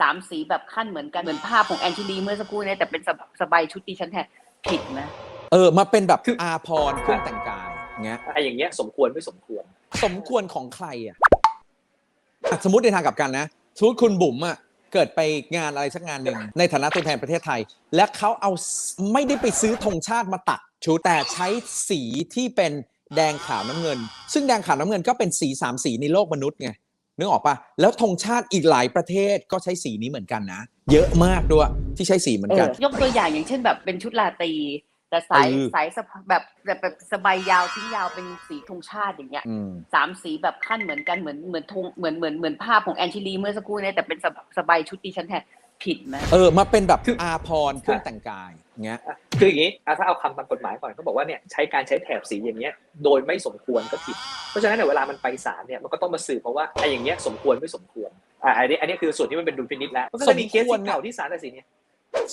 สามสีแบบขั้นเหมือนกันเหมือนภาพของแอนชิลีเมื่อสักครู่เนี่ยแต่เป็นสบสบายชุดดิฉันแทนผิดไหมเออมาเป็นแบบคืออาพรเครื่องแต่งกายเงี้ยไอ้อย่างเงี้ยสมควรไม่สมควร สมควรของใครอะอะสมมติในทางกลับกันนะสมมติคุณบุ๋มอะเกิดไปงานอะไรสักงานหนึ่งในฐานะตัวแทนประเทศไทย และเขาเอาไม่ได้ไปซื้อธงชาติมาตัดชุดแต่ใช้สีที่เป็นแดงขาวน้ำเงิน ซึ่งแดงขาวน้ำเงินก็เป็นสีสามสีในโลกมนุษย์ไง นึกออกปะแล้วธงชาติอีกหลายประเทศก็ใช้สีนี้เหมือนกันนะ เยอะมากด้วยที่ใช้สีเหมือนกัน ยกตัวอย่างอย่างเช่นแบบเป็นชุดลาตรีแต่สายเออสายสะพแบบแบบแบบสบายยาวทิ้งยาวเป็นสีธงชาติอย่างเงี้ยอืมสามสีแบบขั้นเหมือนกันเหมือนเหมือนธงเหมือนเหมือนเหมือนภาพของแอนชิลีเมื่อสักครู่เนี่ยแต่เป็นสบสบายชุดดิฉันแทนผิดไหมเออมาเป็นแบบคืออาพรเครื่องแต่งกายเงี้ยอะ คืออย่างนี้อะถ้าเอาคำตามกฎหมายก่อนเขาบอกว่าเนี่ยใช้การใช้แถบสีอย่างเงี้ยโดยไม่สมควรก็ผิด เพราะฉะนั้นเนี่ยเวลามันไปศาลเนี่ยมันก็ต้องมาสืบเพราะว่าไอ้อย่างเงี้ยสมควรไม่สมควรอ่าอันนี้อันนี้คือส่วนที่มันเป็นดุลพินิจแล้วมันก็จะมีเคสสมควรที่เนี่ยเก่าที่ศาลตัดสินเนี่ย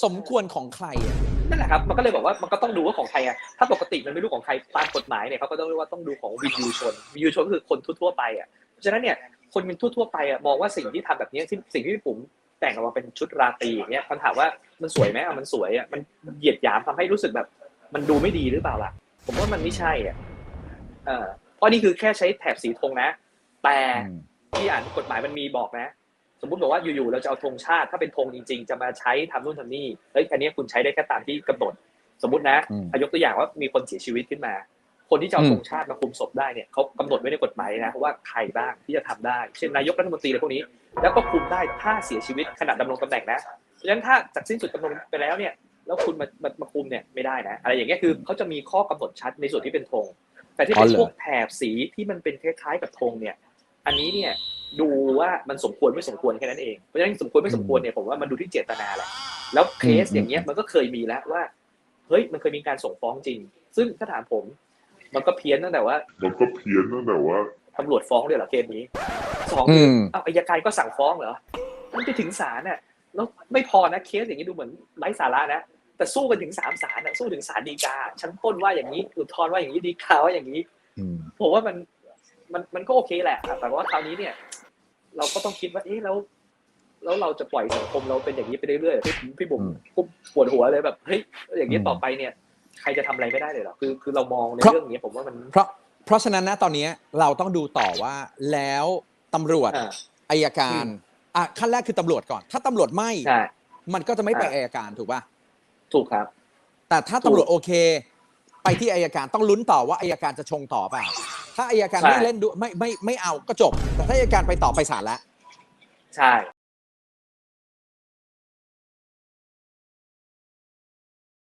สมควรของใครอะนั่นแหละครับมันก็เลยบอกว่ามันก็ต้องดูว่าของใครอะถ้าปกติมันไม่รู้ของใครตามกฎหมายเนี่ยเขาก็ต้องเรียกว่าต้องดูของวินยูชนวินยูชนก็คือคนทั่วๆไปอะเพราะฉะนั้นเนี่ยคนเป็นทั่วๆไปอะมองว่าสิ่งที่ทำแบบเนี้ยที่สิ่งที่พี่ปุ๋ม แต่งออกมาเป็นชุดราตรีอย่างเงี้ยคำถามว่ามันสวยไหมอะมันสวยอะมันเหยียดหยามทำให้รู้สึกแบบ มันดูไม่ดีหรือเปล่าล่ะ ผมว่ามันไม่ใช่อะเออเพราะนี่คือแค่ใช้แถบสีธงนะ แต่ที่อ่านกฎหมายมันมีบอกนะ สมมุติบอกว่าอยู่ๆเราจะเอาธงชาติถ้าเป็นธงจริง ๆ จะมาใช้ทำนู่นทำนี่เฮ้ยอันนี้คุณใช้ได้แค่ตามที่กำหนด สมมตินะอืมอายกตัวอย่างว่ามีคนเสียชีวิตขึ้นมา คนที่จะเอาอืมธงชาติมาคุมศพได้เนี่ยเขากำหนดไว้ในกฎหมายนะว่าใครบ้างที่จะทำได้ เช่นนายกรัฐมนตรีอะไรพวกนี้ แล้วก็คุมได้ถ้าเสียชีวิตขณะดำรงตำแหน่งนะเพราะฉะนั้นถ้าจากสิ้นสุดดำรงไปแล้วเนี่ยแล้วคุณมามามาคุมเนี่ยไม่ได้นะ อะไรอย่างเงี้ยคือเขาจะมีข้อกำหนดชัดในส่วนที่เป็นธงแต่ที่เป็นอ๋อเหรอพวกแถบสีที่มันเป็นคล้ายๆกับธงเนี่ยอันนี้เนี่ยดูว่ามันสมควรไม่สมควรแค่นั้นเองเพราะฉะนั้นสมควรไม่สมควรเนี่ยผมว่ามันดูที่เจตนาแหละแล้วเคสอย่างเงี้ยมันก็เคยมีแล้วว่าเฮ้ยมันเคยมีการส่งฟ้องจริง ซึ่งถ้าถามผม มันก็เพี้ยนตั้งแต่ว่า มันก็เพี้ยนตั้งแต่ว่าตำรวจฟ้องเลยเหรอเคสนี้สองอืคือมเอาอายการก็สั่งฟ้องเหรอมันไปถึงศาลน่ะแล้วไม่พอนะเคสอย่างนี้ดูเหมือนไร้สาระนะแต่สู้กันถึงสามศาลน่ะสู้ถึงศาลฎีกาชั้นต้นว่าอย่างนี้อุทธรณ์ว่าอย่างนี้ฎีกาว่าอย่างนี้อืมผมว่ามันมันมันก็โอเคแหละแต่ว่าคราวนี้เนี่ย เราก็ต้องคิดว่าเอ๊ะแล้วแล้วเราจะปล่อยสังคมเราเป็นอย่างนี้ไปเรื่อยๆพี่พี่บุ๋มอืมปุ๊บปวดหัวเลยแบบเฮ้ยอย่างนี้อืมต่อไปเนี่ย ใครจะทำอะไรไม่ได้เลยเหรอคือคือเรามองในเพราะเรื่องนี้ผมว่ามันเพราะเพราะฉะนั้นนะตอนนี้เราต้องดูต่อว่าแล้วตำรวจอ่าอายการอะขั้นแรกคือตำรวจก่อน ถ้าตำรวจไม่ใช่มันก็จะไม่ไปอะอายการถูกป่ะถูกครับ แต่ถ้าตำรวจโอเค ไปที่อายการต้องลุ้นต่อว่าอายการจะชงต่อเปล่าถ้าอายการใช่ไม่เล่นดูไม่ไม่ไม่เอาก็จบ แต่ถ้าอายการไปต่อไปศาลแล้วใช่